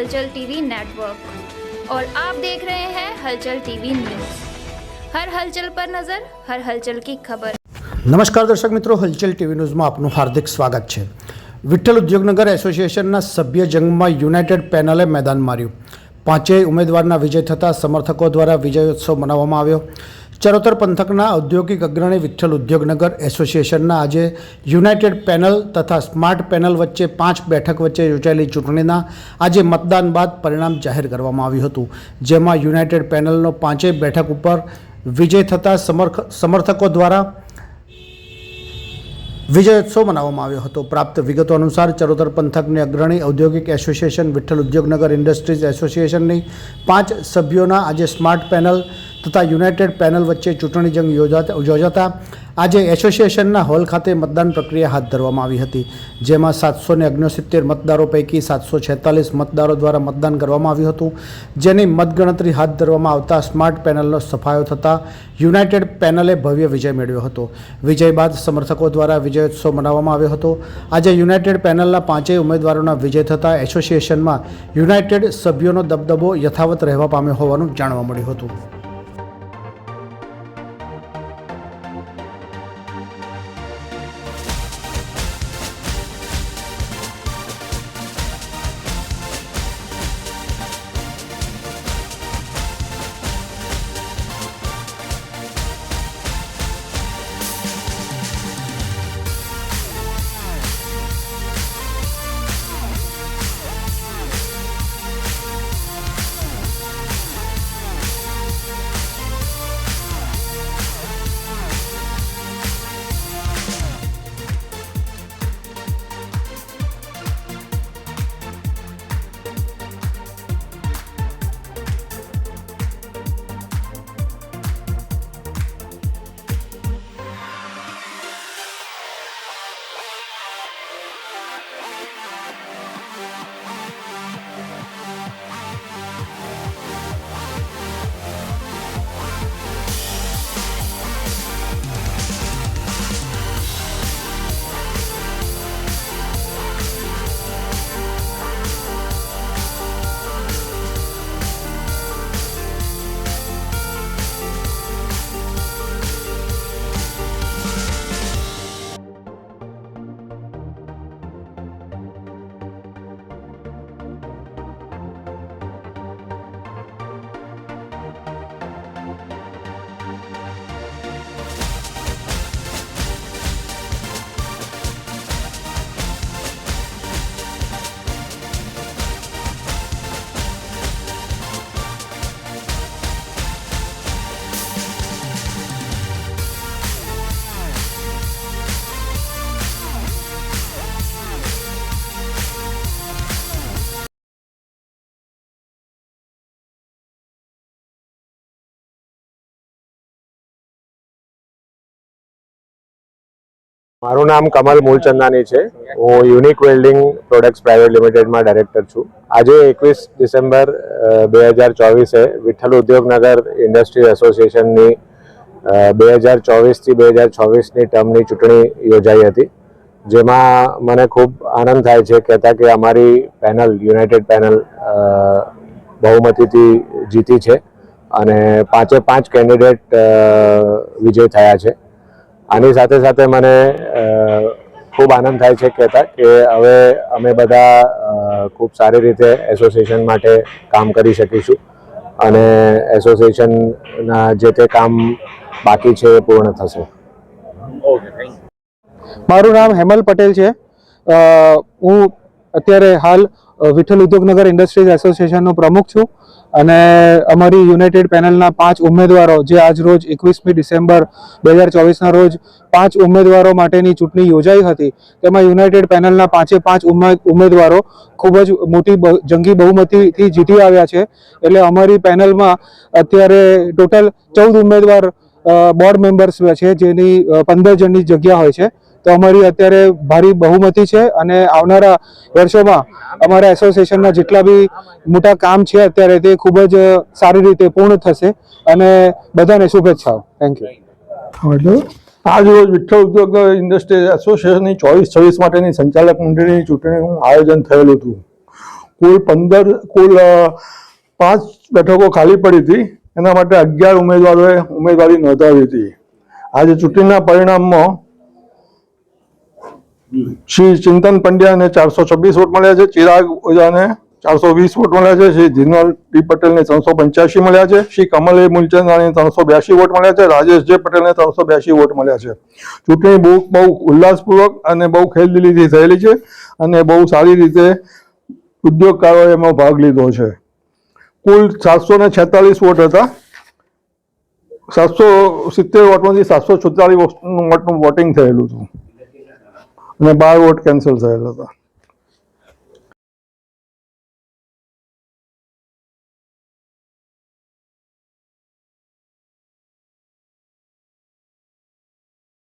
हलचल TV network और आप देख रहे हैं हलचल टीवी न्यूज हर हलचल पर नजर हर हलचल की खबर નમસ્કાર દર્શક મિત્રો હલચલ ટીવી ન્યૂઝમાં આપનું હાર્દિક સ્વાગત છે વિઠ્ઠલ ઉદ્યોગનગર એસોસિએશનના સભ્ય જંગમાં યુનાઇટેડ પેનલે મેદાન માર્યું પાંચેય ઉમેદવારના વિજય થતાં સમર્થકો દ્વારા વિજયોત્સવ મનાવવામાં આવ્યો ચરોતર પંથકના ઔદ્યોગિક અગ્રણી વિઠ્ઠલ ઉદ્યોગનગર એસોસિએશનના આજે યુનાઇટેડ પેનલ તથા સ્માર્ટ પેનલ વચ્ચે પાંચ બેઠક વચ્ચે યોજાયેલી ચૂંટણીના આજે મતદાન બાદ પરિણામ જાહેર કરવામાં આવ્યું હતું. જેમાં યુનાઇટેડ પેનલનો પાંચેય બેઠક ઉપર વિજય થતાં સમર્થ, સમર્થકો દ્વારા વિજયોત્સવ મનાવવામાં આવ્યો હતો. પ્રાપ્ત વિગતો અનુસાર ચરોતર પંથકની અગ્રણી ઔદ્યોગિક એસોસિએશન વિઠ્ઠલ ઉદ્યોગનગર ઇન્ડસ્ટ્રીઝ એસોસિએશનની પાંચ સભ્યોના આજે સ્માર્ટ પેનલ તથા યુનાઇટેડ પેનલ વચ્ચે ચૂંટણી જંગ યોજાતા યોજાતા આજે એસોસિએશનના હોલ ખાતે મતદાન પ્રક્રિયા હાથ ધરવામાં આવી હતી, જેમાં સાતસો ને ઓગણસિત્તેર મતદારો પૈકી સાતસો છેતાલીસ મતદારો દ્વારા મતદાન કરવામાં આવ્યું હતું, જેની મતગણતરી હાથ ધરવામાં આવતા સ્માર્ટ પેનલનો સફાયો થતાં યુનાઇટેડ પેનલે ભવ્ય વિજય મેળવ્યો હતો. વિજય બાદ સમર્થકો દ્વારા વિજયોત્સવ મનાવવામાં આવ્યો હતો. આજે યુનાઇટેડ પેનલના પાંચેય ઉમેદવારોના વિજય થતાં એસોસિએશનમાં યુનાઇટેડ સભ્યોનો દબદબો યથાવત રહેવા પામ્યો હોવાનું જાણવા મળ્યું હતું. મારું નામ કમલ મૂલચંદાની છે. હું યુનિક વેલ્ડિંગ પ્રોડક્ટ્સ પ્રાઇવેટ લિમિટેડમાં ડાયરેક્ટર છું. આજે એકવીસ ડિસેમ્બર બે હજાર ચોવીસે વિઠ્ઠલ ઉદ્યોગનગર ઇન્ડસ્ટ્રી એસોસિએશનની બે હજાર ચોવીસથી બે હજાર છવ્વીસની ટર્મની ચૂંટણી યોજાઈ હતી. જેમાં મને ખૂબ આનંદ થાય છે કહેતા કે અમારી પેનલ, યુનાઇટેડ પેનલ બહુમતીથી જીતી છે અને પાંચે પાંચ કેન્ડિડેટ વિજય થયા છે. આની સાથે સાથે મને ખૂબ આનંદ થાય છે કહેતા કે હવે અમે બધા ખૂબ સારી રીતે એસોસિએશન માટે કામ કરી શકીશું. અને એસોસિએશનના જે તે કામ બાકી છે એ પૂર્ણ થશે. મારું નામ હેમલ પટેલ છે. હું અત્યારે હાલ વિઠ્ઠલ ઉદ્યોગનગર ઇન્ડસ્ટ્રીઝ એસોસિએશનનો પ્રમુખ છું અને અમારી યુનાઇટેડ પેનલના પાંચ ઉમેદવારો જે આજ રોજ એકવીસમી ડિસેમ્બર બે હજાર ચોવીસના રોજ પાંચ ઉમેદવારો માટેની ચૂંટણી યોજાઈ હતી, તેમાં યુનાઇટેડ પેનલના પાંચે પાંચ ઉમે- ઉમેદવારો ખૂબ જ મોટી જંગી બહુમતીથી જીતી આવ્યા છે. એટલે અમારી પેનલમાં અત્યારે ટોટલ ચૌદ ઉમેદવાર બોર્ડ મેમ્બર્સ છે જેની પંદર જણની જગ્યા હોય છે. તો અમારી અત્યારે ભારી બહુમતી છે અને આવનારા વર્ષોમાં અમારા એસોસિએશનના જેટલા બી મોટા કામ છે અત્યારે તે ખૂબ જ સારી રીતે પૂર્ણ થશે. અને બધાને શુભેચ્છાઓ. થેન્ક યુ આજ રોજ વિઠ્ઠલ ઉદ્યોગ ઇન્ડસ્ટ્રી એસોસિએશનની ચોવીસ છવ્વીસ માટેની સંચાલક મંડળીની ચૂંટણીનું આયોજન થયેલું હતું. કુલ પંદર, કુલ પાંચ બેઠકો ખાલી પડી હતી. એના માટે અગિયાર ઉમેદવારોએ ઉમેદવારી નોંધાવી હતી. આજે ચૂંટણીના પરિણામમાં શ્રી ચિંતન પંડ્યાને ચારસો છવ્વીસ વોટ મળ્યા છે, ચિરાગ ઓઝાને ચારસો વીસ વોટ મળ્યા છે, શ્રી જીનલ ડી પટેલને ત્રણસો પંચ્યાસી મળ્યા છે, શ્રી કમલ એ મૂલચંદાને ત્રણસો બ્યાસી વોટ મળ્યા છે, રાજેશ જે પટેલને ત્રણસો બ્યાસી વોટ મળ્યા છે. ચૂંટણી બહુ બહુ ઉલ્લાસપૂર્વક અને બહુ ખેલદિલીથી થયેલી છે અને બહુ સારી રીતે ઉદ્યોગકારોએ એમાં ભાગ લીધો છે. કુલ સાતસો ને છેતાલીસ વોટ હતા. સાતસો સિત્તેર વોટમાંથી સાતસો છોતેતાલીસ વોટનું વોટિંગ થયેલું હતું. અને બાર વોટ કેન્સલ થયેલા હતા